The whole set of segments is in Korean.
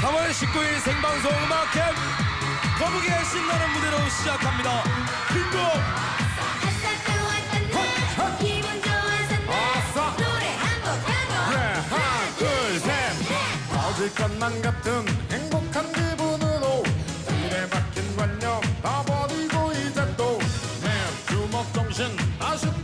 3월 19일 생방송 음악캠 거북이의 신나는 무대로 시작합니다. 빙고! 것만 예, 같은 행복한 기분으로 일에 박힌 관념 다 버리고 이제 또내 주먹 정신 아쉽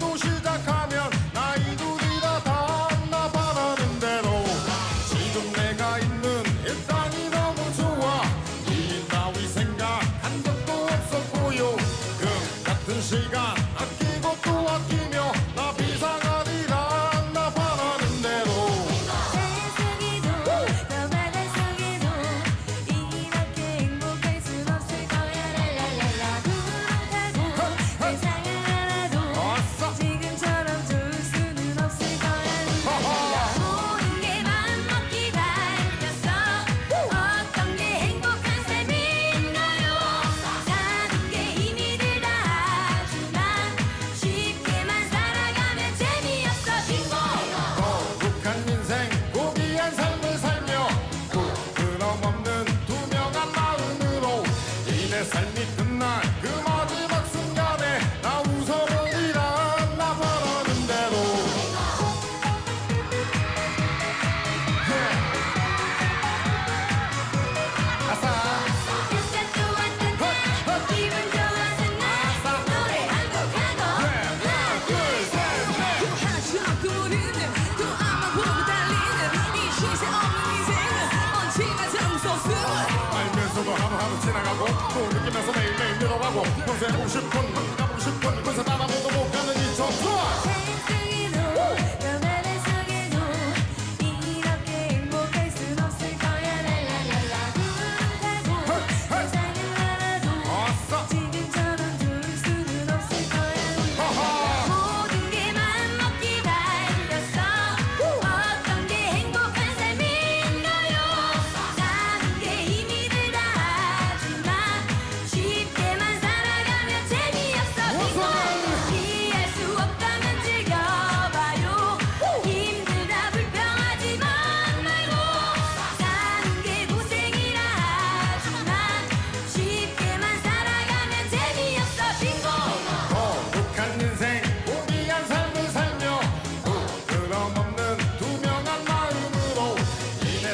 Zeuze, je connais.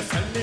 Yes, I